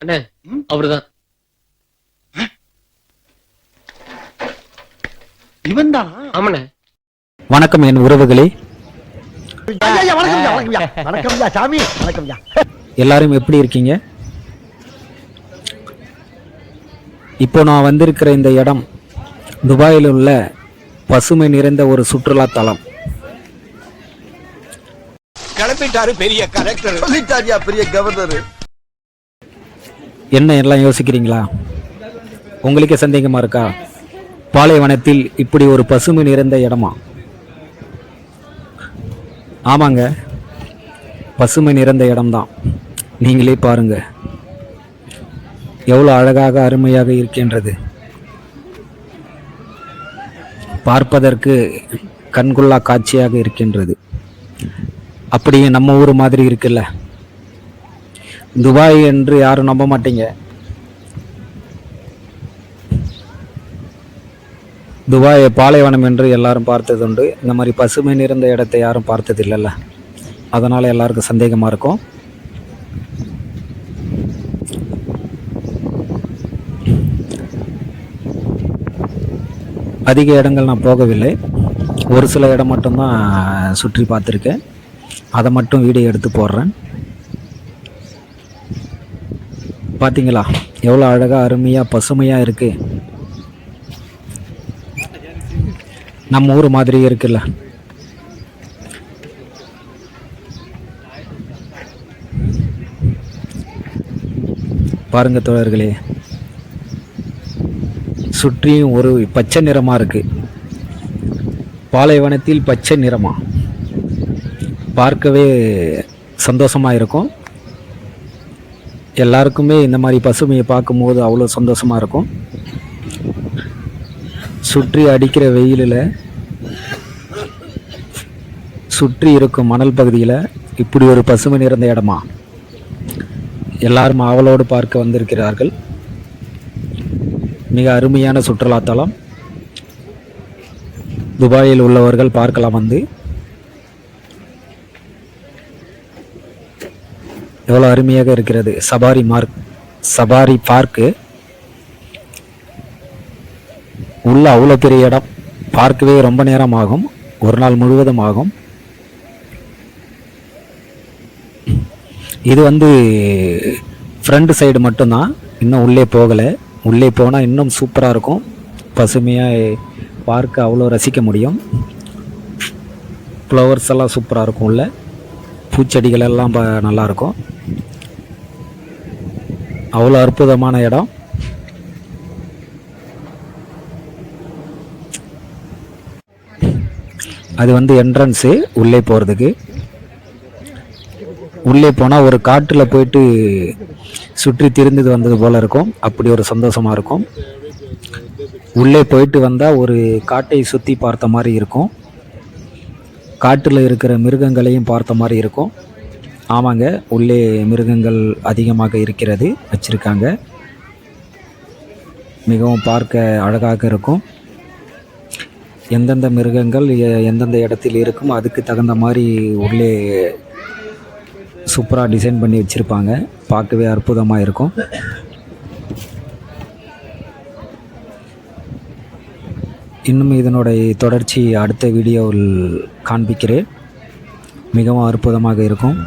அண்ணே? அவருதான். இவன் தானா ஆமாண்ணே. வணக்கம் என் உறவுகளே. சாமி. எல்லாரும் எப்படி இருக்கீங்க? இப்போ நான் வந்திருக்கிற இந்த இடம் துபாயில் உள்ள பசுமை நிறைந்த ஒரு சுற்றுலா தலம். கிளம்பிட்டாரு பெரிய கலெக்டர் சொல்லிட்டாரியா பெரிய கவர்னர் என்ன எல்லாம் யோசிக்கிறீங்களா? உங்களுக்கே சந்தேகமாக இருக்கா? பாலைவனத்தில் இப்படி ஒரு பசுமை நிறைந்த இடமா? ஆமாங்க. பசுமை நிறைந்த இடம்தான். நீங்களே பாருங்க. எவ்வளோ அழகாக அருமையாக இருக்கின்றது. பார்ப்பதற்கு கண்கொள்ளா காட்சியாக இருக்கின்றது. அப்படியே நம்ம ஊர் மாதிரி இருக்குல்ல? துபாய் என்று யாரும் நம்ப மாட்டீங்க. துபாய் பாலைவனம் என்று எல்லாரும் பார்த்ததுண்டு. இந்த மாதிரி பசுமை நிறைந்த இடத்தை யாரும் பார்த்தது இல்லைல்ல அதனால் எல்லாருக்கும் சந்தேகமாக இருக்கும். அதிக இடங்கள் நான் போகவில்லை. ஒரு சில இடம் மட்டும்தான் சுற்றி பார்த்துருக்கேன். அதை மட்டும் வீடியோ எடுத்து போடுறேன். பார்த்தீங்களா எவ்வளோ அழகாக அருமையாக பசுமையாக இருக்குது நம்ம ஊர் மாதிரி இருக்குல்ல. பாருங்க தோழர்களே. சுற்றியும் ஒரு பச்சை நிறமாக இருக்கு. பாலைவனத்தில் பச்சை நிறமா. பார்க்கவே சந்தோஷமா இருக்கும். எல்லாருக்குமே இந்த மாதிரி பசுமையை பார்க்கும்போது அவ்வளோ சந்தோஷமாக இருக்கும். சுற்றி அடிக்கிற வெயிலில் சுற்றி இருக்கும் மணல் பகுதியில் இப்படி ஒரு பசுமை நிறைந்த இடமா? எல்லாரும் அவளோடு பார்க்க வந்திருக்கிறார்கள். மிக அருமையான சுற்றுலாத்தலம். துபாயில் உள்ளவர்கள் பார்க்கலாம் வந்து. எவ்வளோ அருமையாக இருக்கிறது. சபாரி மார்க் சபாரி பார்க்கு உள்ள அவ்வளோ பெரிய இடம். பார்க்கவே ரொம்ப நேரம் ஆகும். ஒரு நாள் முழுவதும் ஆகும். இது வந்து ஃப்ரண்ட் சைடு மட்டும்தான். இன்னும் உள்ளே போகலை. உள்ளே போனால் இன்னும் சூப்பராக இருக்கும். பசுமையாக பார்க்க அவ்வளோ ரசிக்க முடியும். ஃப்ளவர்ஸ் எல்லாம் சூப்பராக இருக்கும் உள்ள. பூச்செடிகள் எல்லாம் ப நல்லாயிருக்கும் அவ்வளோ அற்புதமான இடம். அது வந்து என்ட்ரன்ஸு உள்ளே போகிறதுக்கு உள்ளே போனால் ஒரு காட்டில் போயிட்டு சுற்றி திரிந்தது வந்தது போல் இருக்கும். அப்படி ஒரு சந்தோஷமாக இருக்கும். உள்ளே போயிட்டு வந்தால் ஒரு காட்டை சுற்றி பார்த்த மாதிரி இருக்கும். காட்டில் இருக்கிற மிருகங்களையும் பார்த்த மாதிரி இருக்கும். ஆமாங்க உள்ளே மிருகங்கள் அதிகமாக இருக்கிறது வச்சுருக்காங்க. மிகவும் பார்க்க அழகாக இருக்கும். எந்தெந்த மிருகங்கள் எ- எந்தெந்த இடத்தில் இருக்கும் அதுக்கு தகுந்த மாதிரி உள்ளே சூப்பராக டிசைன் பண்ணி வச்சுருப்பாங்க. பார்க்கவே அற்புதமாக இருக்கும். இன்னும் இதனுடைய தொடர்ச்சி அடுத்த வீடியோவில் காண்பிக்கிறேன். மிகவும் அற்புதமாக இருக்கும்.